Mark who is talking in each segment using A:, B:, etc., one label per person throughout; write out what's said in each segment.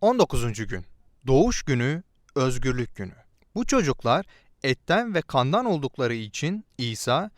A: 19. gün. Doğuş günü, özgürlük günü. Bu çocuklar etten ve kandan oldukları için İsa,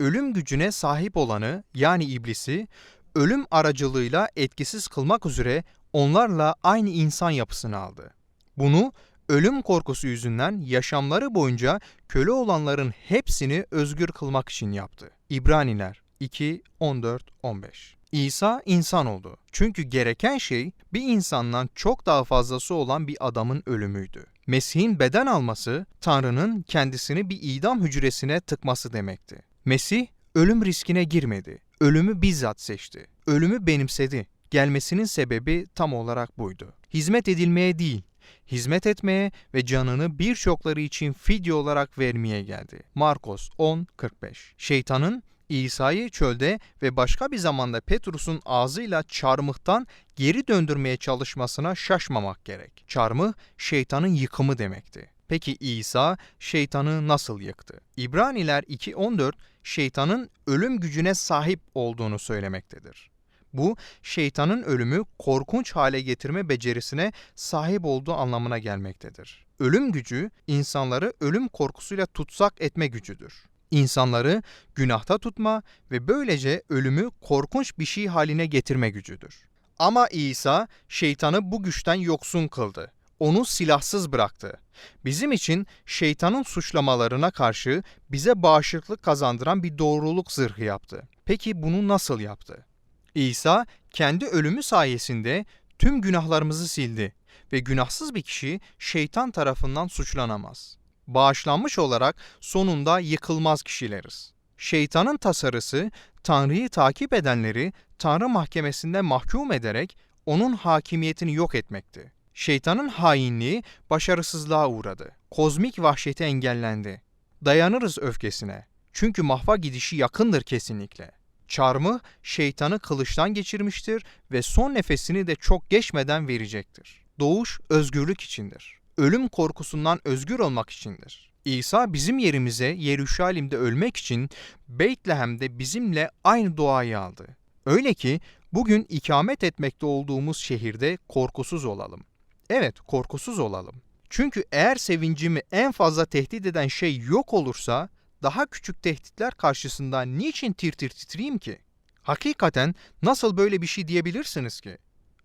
A: ölüm gücüne sahip olanı yani iblisi, ölüm aracılığıyla etkisiz kılmak üzere onlarla aynı insan yapısını aldı. Bunu ölüm korkusu yüzünden yaşamları boyunca köle olanların hepsini özgür kılmak için yaptı. İbraniler 2, 14, 15 İsa insan oldu. Çünkü gereken şey bir insandan çok daha fazlası olan bir adamın ölümüydü. Mesih'in beden alması, Tanrı'nın kendisini bir idam hücresine tıkması demekti. Mesih ölüm riskine girmedi. Ölümü bizzat seçti. Ölümü benimsedi. Gelmesinin sebebi tam olarak buydu. Hizmet edilmeye değil, hizmet etmeye ve canını birçokları için fidye olarak vermeye geldi. Markos 10.45 Şeytanın İsa'yı çölde ve başka bir zamanda Petrus'un ağzıyla çarmıhtan geri döndürmeye çalışmasına şaşmamak gerek. Çarmıh şeytanın yıkımı demekti. Peki İsa şeytanı nasıl yıktı? İbraniler 2.14 şeytanın ölüm gücüne sahip olduğunu söylemektedir. Bu şeytanın ölümü korkunç hale getirme becerisine sahip olduğu anlamına gelmektedir. Ölüm gücü insanları ölüm korkusuyla tutsak etme gücüdür. İnsanları günahta tutma ve böylece ölümü korkunç bir şey haline getirme gücüdür. Ama İsa şeytanı bu güçten yoksun kıldı. Onu silahsız bıraktı. Bizim için şeytanın suçlamalarına karşı bize bağışıklık kazandıran bir doğruluk zırhı yaptı. Peki bunu nasıl yaptı? İsa kendi ölümü sayesinde tüm günahlarımızı sildi ve günahsız bir kişi şeytan tarafından suçlanamaz. Bağışlanmış olarak sonunda yıkılmaz kişileriz. Şeytanın tasarısı Tanrı'yı takip edenleri Tanrı mahkemesinde mahkum ederek onun hakimiyetini yok etmekti. Şeytanın hainliği başarısızlığa uğradı. Kozmik vahşeti engellendi. Dayanırız öfkesine. Çünkü mahva gidişi yakındır kesinlikle. Çarmıh şeytanı kılıçtan geçirmiştir ve son nefesini de çok geçmeden verecektir. Doğuş özgürlük içindir. Ölüm korkusundan özgür olmak içindir. İsa bizim yerimize Yeruşalim'de ölmek için Beytlehem'de bizimle aynı doğayı aldı. Öyle ki bugün ikamet etmekte olduğumuz şehirde korkusuz olalım. Evet, korkusuz olalım. Çünkü eğer sevincimi en fazla tehdit eden şey yok olursa daha küçük tehditler karşısında niçin tir tir titreyeyim ki? Hakikaten nasıl böyle bir şey diyebilirsiniz ki?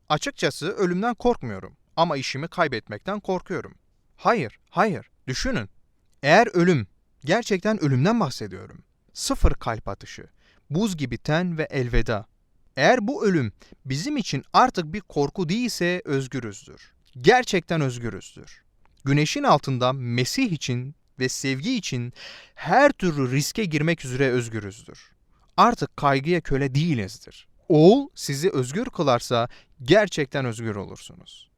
A: Açıkçası ölümden korkmuyorum ama işimi kaybetmekten korkuyorum. Hayır, hayır. Düşünün. Eğer ölüm, gerçekten ölümden bahsediyorum. Sıfır kalp atışı, buz gibi ten ve elveda. Eğer bu ölüm bizim için artık bir korku değilse özgürüzdür. Gerçekten özgürüzdür. Güneşin altında Mesih için ve sevgi için her türlü riske girmek üzere özgürüzdür. Artık kaygıya köle değilizdir. Oğul sizi özgür kılarsa gerçekten özgür olursunuz.